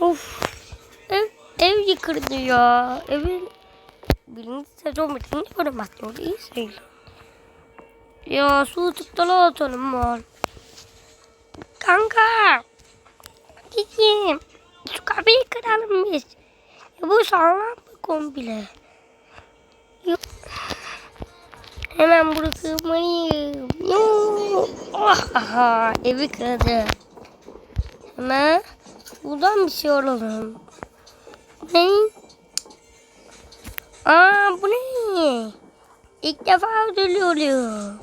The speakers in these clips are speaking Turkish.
Of. Ev, ev yıkıldı ya. Evin birinci sezon bitince animasyon iyi sayılır. Ya su tıktalı atalım var. Kanka. Gideyim. Şu kapıyı kıralım biz. Bu sağlam mı komple? Yok. Hemen bırakmalıyım. Yok. Aha, evi kırdı. Hemen buradan bir şey alalım. Ne? Aa bu ne? İlk defa ödül oluyor.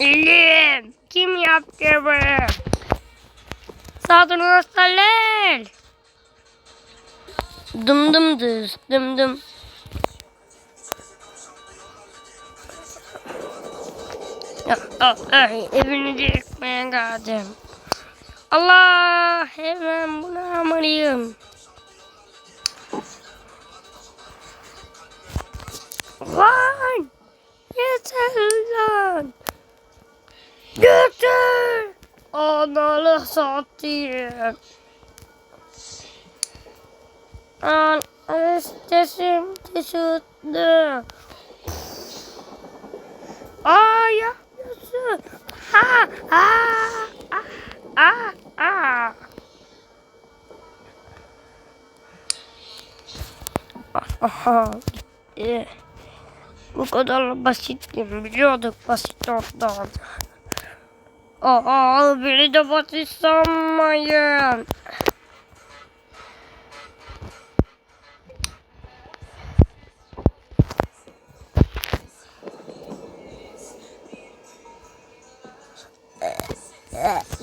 Elim. Kim yaptı bunu? Sağdan gösterler. Dım dım düz. Dım dım. Ah, ay, evini de yıkmaya geldim. Allah hemen bunu almalıyım. Lan! Yeter lan! Götür! Analı satayım. An istesim düşürdü. Aa yapıyorsun. Ha ha ah ah ah. Aha gitti. Bu kadar basit biliyorduk basit ondan. Aa beni de basit sanmayın.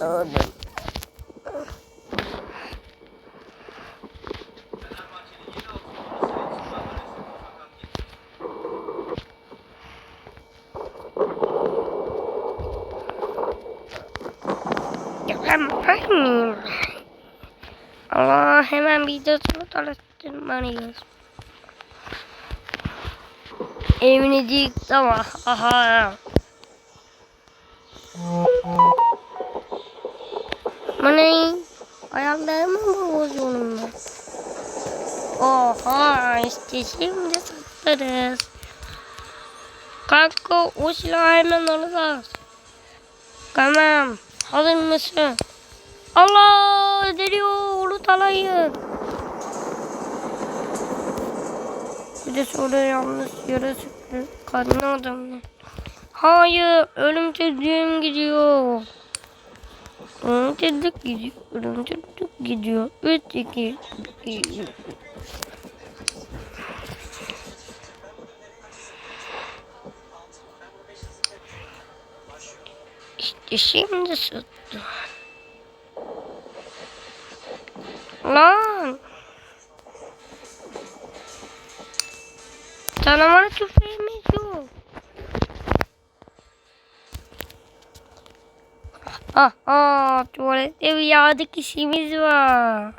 Oğlum. Ya bakmayayım. Allah hemen videosunu tanıştırmalıyız. Evini dik ama aha. Bu ne? Ayaklarımı mı bozuyorum ben? Oha işte şimdi satlarız. Kanka o silahı hemen alacağız. Tamam. Hazır mısın? Allah deliyor onu talayın. Bir de sonra yalnız yere sıktı. Kadın adamı. Hayır ölümcül gidiyor. Ölümcül gidiyor. Ölümcül gidiyor. 3 2 2 İşte şimdi sıktı. Lan. Tanımalı tüfeğimiz yok. Ah ah tuvalette bir yağdık işimiz var.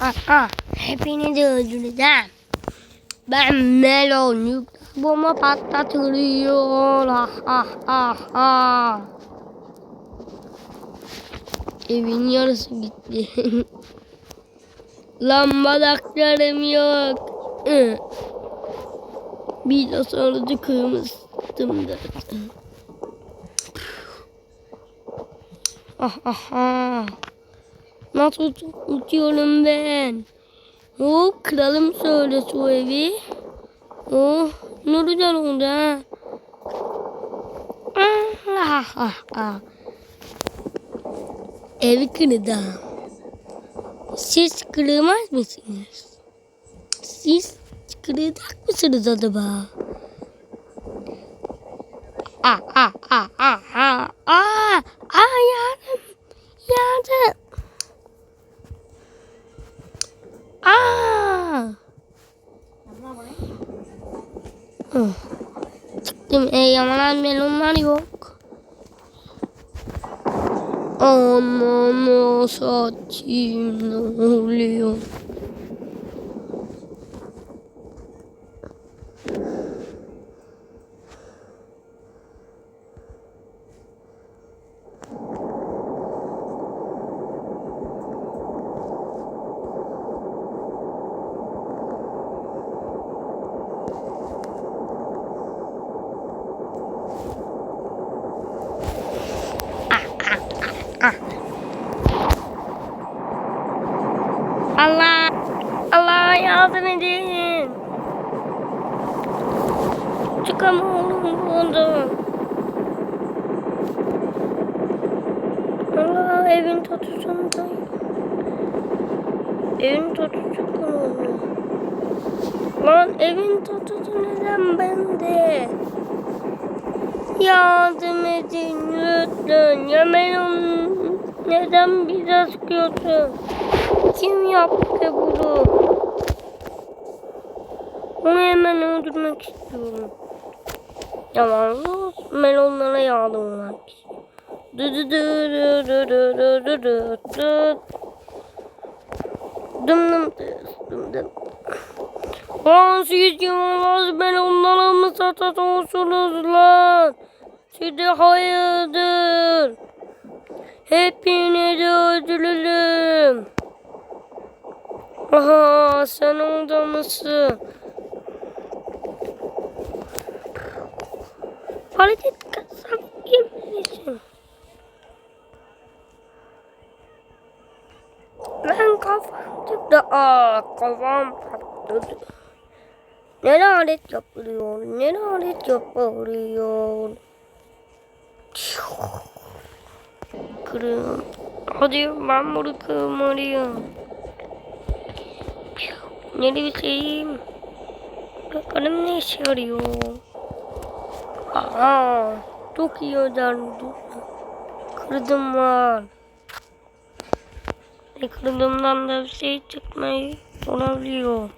Ah hepinizi öldüreceğim. Ben melon bomba patlatılıyor. Ah ah ah ah. Evin yarısı gitti. Lambadaklarım yok. Bir de sonracı kırmızdım da. Ah ah ah. Nasıl uçuyorum ben? Oh kralım söyle şu evi. Oh ne güzel oldu ha. Ah ah ah ah. Evi kırdı. Siz kırılmaz mısınız? Siz kıracak mısınız acaba? Ah ah ah ah ah ah ah yardım yardım. Aa! Hı. Çıktım e yamalan melonlar yok. Aman o satayım ne yardım edin. Çıkamıyorum bundan. Allah evin tatısındayım. Evin tatısı konuldu. Lan evin tatısı neden bende? Yardım edin lütfen. Ya benim neden biraz kötü? Kim yaptı bunu? Onu hemen öldürmek istiyorum. Yalan ben onlara yardım olmak istiyorum. Dım dım dım dım. Fransız yılmaz ben onlara mı satat olsunuz lan? Size hayırdır. Hepinizi öldürürüm. Aha sen orada mısın? Hareket kasap kimsin? Ben kafam çıktı. Aa kafam patladı. Ne lanet yapılıyor? Ne lanet yapılıyor? Kırım. Hadi ben bunu kırmalıyım. Ne bileyim. Bakalım ne işe yarıyor. Aha. Çok iyi öderdi. Kırdım var. E kırdığımdan da bir şey çıkmayı olabiliyor.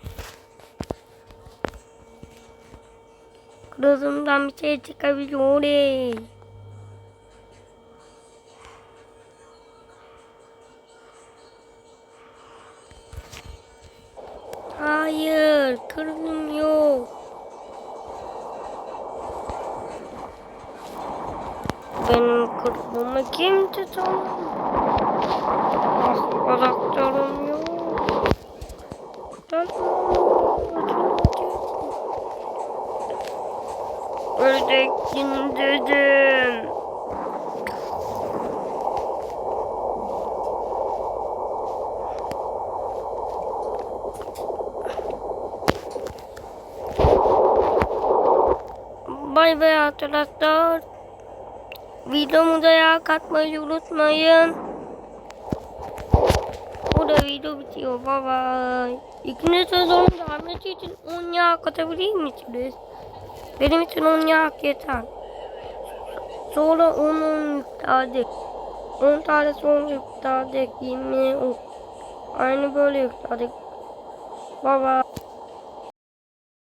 Kırdığımdan bir şey çıkabiliyor. Oley. Hayır, kırdım yok. benim kurtluğumu kim tutar? Uzak durum yok. Ördek indirdim. Bay bay arkadaşlar. Videomuza yer katmayı unutmayın. Burada video bitiyor. Bay bay. İkinci sezonun gelmesi için 10 yağ katabilir misiniz? Benim için 10 yağ yeter. Sonra onun yükseldik. 10 tane sonra yükseldik. 20 o. Aynı böyle yükseldik. Bye bye.